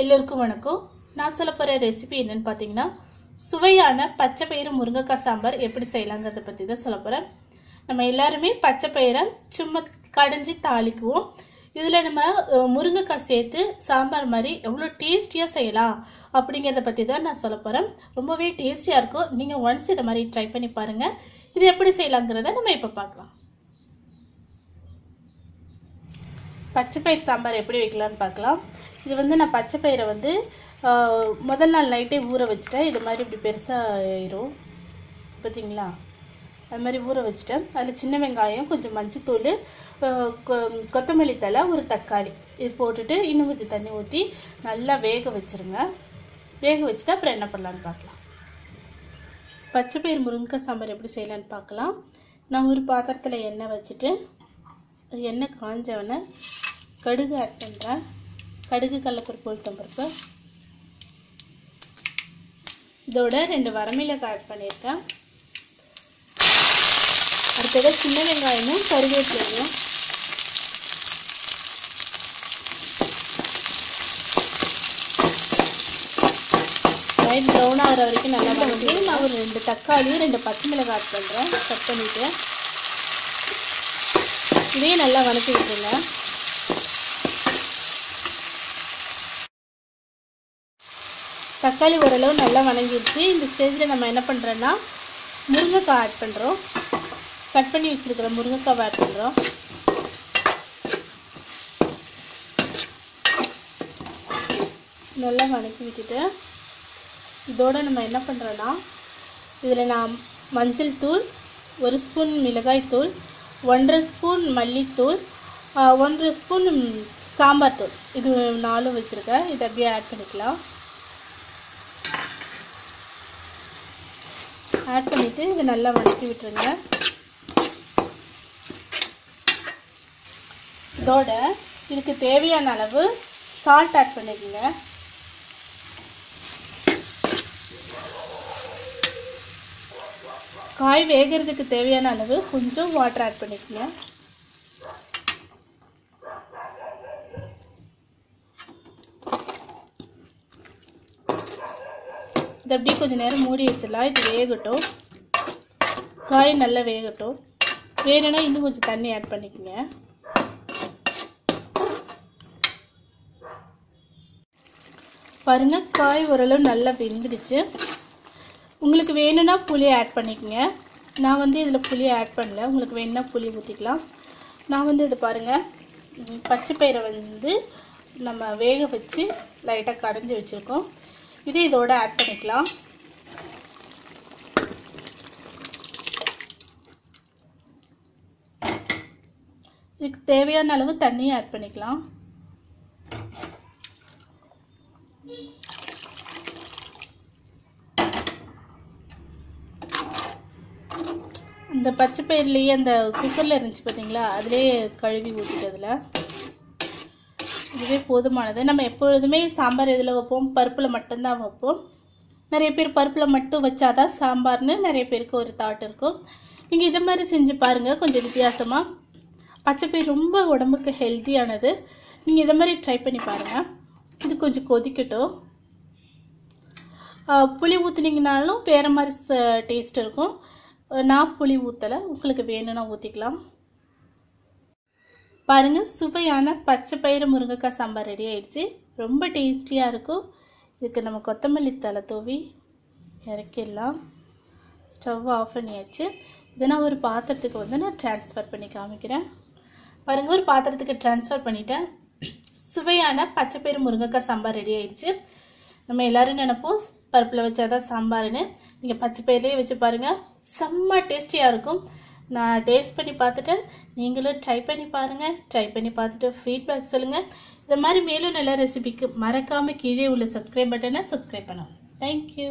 எல்லோருக்கும் வணக்கம். நான் சொல்ல போகிற ரெசிபி என்னென்னு பார்த்தீங்கன்னா சுவையான பச்சை பயிறு முருங்கைக்காய் சாம்பார் எப்படி செய்யலாங்கிறத பற்றி தான் சொல்ல போகிறேன் நம்ம எல்லாருமே பச்சை பயிரை சும்மா கடைஞ்சி தாளிக்குவோம். இதில் நம்ம முருங்கைக்காய் சேர்த்து சாம்பார் மாதிரி எவ்வளோ டேஸ்டியாக செய்யலாம் அப்படிங்கிறத பற்றி தான் நான் சொல்ல போகிறேன் ரொம்பவே டேஸ்டியாக இருக்கும். நீங்கள் ஒன்ஸ் இதை மாதிரி ட்ரை பண்ணி பாருங்கள் இது எப்படி செய்யலாங்கிறத நம்ம இப்போ பார்க்கலாம். பச்சை பயிர் சாம்பார் எப்படி வைக்கலாம்னு பார்க்கலாம். இது வந்து நான் பச்சை பயிரை வந்து முதல் நாள் நைட்டே ஊற வச்சுட்டேன். இது மாதிரி இப்படி பெருசாக ஆயிரும். பார்த்தீங்களா அது மாதிரி ஊற வச்சுட்டேன். அதில் சின்ன வெங்காயம் கொஞ்சம் மஞ்சத்தூள் கொ- கொத்தமல்லி தழை ஒரு தக்காளி. இது போட்டுட்டு இன்னும் கொஞ்சம் தண்ணி ஊற்றி நல்லா வேக வச்சுருங்க. வேக வச்சுட்டு அப்புறம் என்ன பண்ணலான்னு பார்க்கலாம். பச்சை பயிர் முருங்கைக்காய் சாம்பார் எப்படி செய்யலான்னு பார்க்கலாம். நான் ஒரு பாத்திரத்தில் எண்ணெய் வச்சுட்டு அது எண்ணெய் காஞ்சவொடனே கடுகு ஆட் பண்ணுறேன் கடுகு கடலப்பருப்பு உளுத்தம்பருப்பு இதோட ரெண்டு வரமிளகாய் ஆட் பண்ணியிருக்கேன். அடுத்தது சின்ன வெங்காயமும் கருவேப்பிலையும். லைட் ப்ரௌன் ஆகிற வரைக்கும் நல்லா வந்து நான் ஒரு ரெண்டு தக்காளி ரெண்டு பச்சை மிளகாய் ஆட் பண்ணுறேன் கட் பண்ணிவிட்டு இதையும் நல்லா வதக்கி விட்டுருங்க தக்காளி ஓரளவு நல்லா வணங்கிடுச்சு. இந்த ஸ்டேஜில் நம்ம என்ன பண்ணுறோன்னா முருங்கைக்காய் ஆட் பண்ணுறோம் கட் பண்ணி வச்சுருக்கிற முருங்கைக்காய் ஆட் பண்ணுறோம் நல்லா வணக்கி விட்டுட்டு இதோட நம்ம என்ன பண்ணுறோன்னா இதில் நான் மஞ்சள் தூள் ஒரு ஸ்பூன் மிளகாய் தூள் ஒன்றரை ஸ்பூன் மல்லித்தூள் ஒன்றரை ஸ்பூன் சாம்பார் தூள். இது நாலும் வச்சுருக்கேன். இதை அப்படியே ஆட் பண்ணிக்கலாம். ஆட் பண்ணிவிட்டு இதை நல்லா வதக்கி விட்டுருங்க. இதோட இதுக்கு தேவையான அளவு சால்ட் ஆட் பண்ணிக்கோங்க. காய் வேகிறதுக்கு தேவையான அளவு கொஞ்சம் வாட்டர் ஆட் பண்ணிக்கோங்க. இதை அப்படியே கொஞ்சம் நேரம் மூடி வச்சிடலாம். இது வேகட்டும். காய் நல்லா வேகட்டும். வேணும்னா இன்னும் கொஞ்சம் தண்ணி ஆட் பண்ணிக்கோங்க. பாருங்கள் காய் ஓரளவு நல்லா வெந்துடுச்சு. உங்களுக்கு வேணும்னா புளி ஆட் பண்ணிக்கோங்க. நான் வந்து இதில் புளி ஆட் பண்ணல. உங்களுக்கு வேணும்னா புளி ஊற்றிக்கலாம் நான் வந்து இது பாருங்கள் பச்சை பயிரை வந்து நம்ம வேக வச்சு லைட்டாக கடைஞ்சி வச்சுருக்கோம். இது இதோட ஆட் பண்ணிக்கலாம். இதுக்கு தேவையான அளவு தண்ணியை ஆட் பண்ணிக்கலாம். இந்த பச்சை பயிர்லேயே அந்த குக்கரில் இருந்துச்சு பார்த்தீங்களா அதுலேயே கழுவி ஊற்றிட்டதில் இதுவே போதுமானது. நம்ம எப்பொழுதுமே சாம்பார் இதில் வைப்போம்? பருப்பில் மட்டும்தான் வைப்போம். நிறைய பேர் பருப்பில் மட்டும் வச்சாதான் சாம்பார்னு நிறைய பேருக்கு ஒரு தாட் இருக்கும். நீங்கள் இதை மாதிரி செஞ்சு பாருங்கள் கொஞ்சம் வித்தியாசமாக பச்சைப்பயிர் ரொம்ப உடம்புக்கு ஹெல்த்தியானது நீங்கள் இதை மாதிரி ட்ரை பண்ணி பாருங்கள் இது கொஞ்சம் கொதிக்கட்டும். புளி ஊற்றுனீங்கனாலும் வேறு மாதிரி டேஸ்ட் இருக்கும். நான் புளி ஊற்றலை உங்களுக்கு வேணும்னா ஊற்றிக்கலாம் பாருங்கள் சுவையான பச்சை பயிறு முருங்கைக்காய் சாம்பார் ரெடி ஆயிடுச்சு. ரொம்ப டேஸ்டியாக இருக்கும். இதுக்கு நம்ம கொத்தமல்லி தலை தூவி இறக்கிடலாம். ஸ்டவ் ஆஃப் பண்ணியாச்சு. இதை நான் ஒரு பாத்திரத்துக்கு வந்து நான் ட்ரான்ஸ்ஃபர் பண்ணி காமிக்கிறேன். பாருங்கள் ஒரு பாத்திரத்துக்கு ட்ரான்ஸ்ஃபர் பண்ணிட்டேன். சுவையான பச்சை பயிறு முருங்கைக்காய் சாம்பார் ரெடி ஆயிடுச்சு. நம்ம எல்லோரும் நினைப்போம் பருப்பில் வச்சாதான் சாம்பார்னு நீங்கள் பச்சை பயிர்லேயே வச்சு பாருங்கள் செம்ம டேஸ்டியாக இருக்கும். நான் டேஸ்ட் பண்ணி பார்த்துட்டு நீங்களும் ட்ரை பண்ணி பாருங்கள் ட்ரை பண்ணி பார்த்துட்டு ஃபீட்பேக் சொல்லுங்கள் இந்த மாதிரி மேலும் நல்ல ரெசிபிக்கு மறக்காமல் கீழே உள்ள சப்ஸ்கிரைப் பட்டனை சப்ஸ்கிரைப் பண்ணுங்கள் தேங்க்யூ